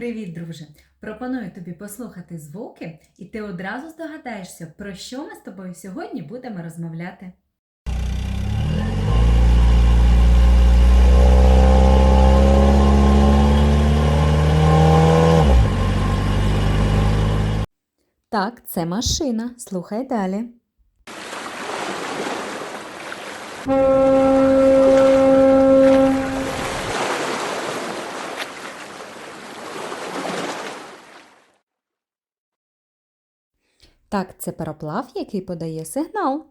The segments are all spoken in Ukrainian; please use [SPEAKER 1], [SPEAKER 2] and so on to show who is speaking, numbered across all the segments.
[SPEAKER 1] Привіт, друже! Пропоную тобі послухати звуки, і ти одразу здогадаєшся, про що ми з тобою сьогодні будемо розмовляти. Так, це машина. Слухай далі. Так, це пароплав, який подає сигнал.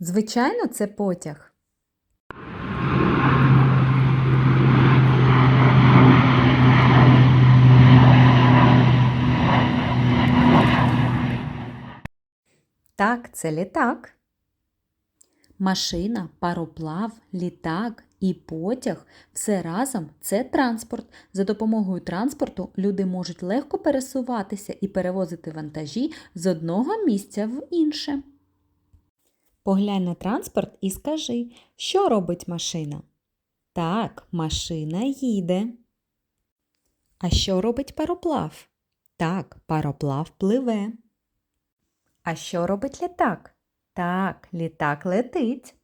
[SPEAKER 1] Звичайно, це потяг. Так, це літак. Машина, пароплав, літак і потяг все разом це транспорт. За допомогою транспорту люди можуть легко пересуватися і перевозити вантажі з одного місця в інше. Поглянь на транспорт і скажи, що робить машина? Так, машина їде. А що робить пароплав? Так, пароплав пливе. А що робить літак? Так, літак летить.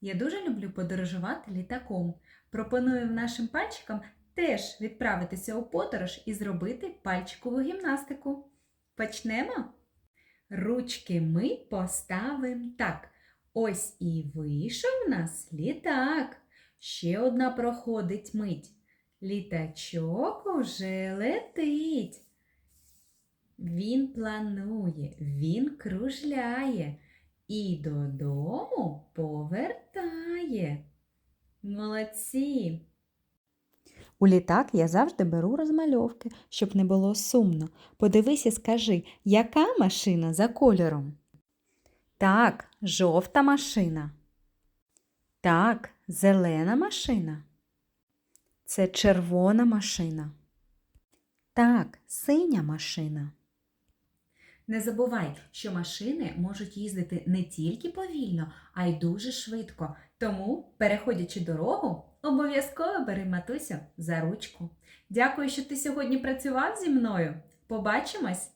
[SPEAKER 1] Я дуже люблю подорожувати літаком. Пропоную нашим пальчикам теж відправитися у подорож і зробити пальчикову гімнастику. Почнемо? Ручки ми поставимо так. Ось і вийшов у нас літак. Ще одна проходить мить. Літачок уже летить. Він планує, він кружляє і додому повертає. Молодці! У літак я завжди беру розмальовки, щоб не було сумно. Подивись і скажи, яка машина за кольором? Так, жовта машина. Так, зелена машина. Це червона машина. Так, синя машина. Не забувай, що машини можуть їздити не тільки повільно, а й дуже швидко. Тому, переходячи дорогу, обов'язково бери матусю за ручку. Дякую, що ти сьогодні працював зі мною. Побачимось!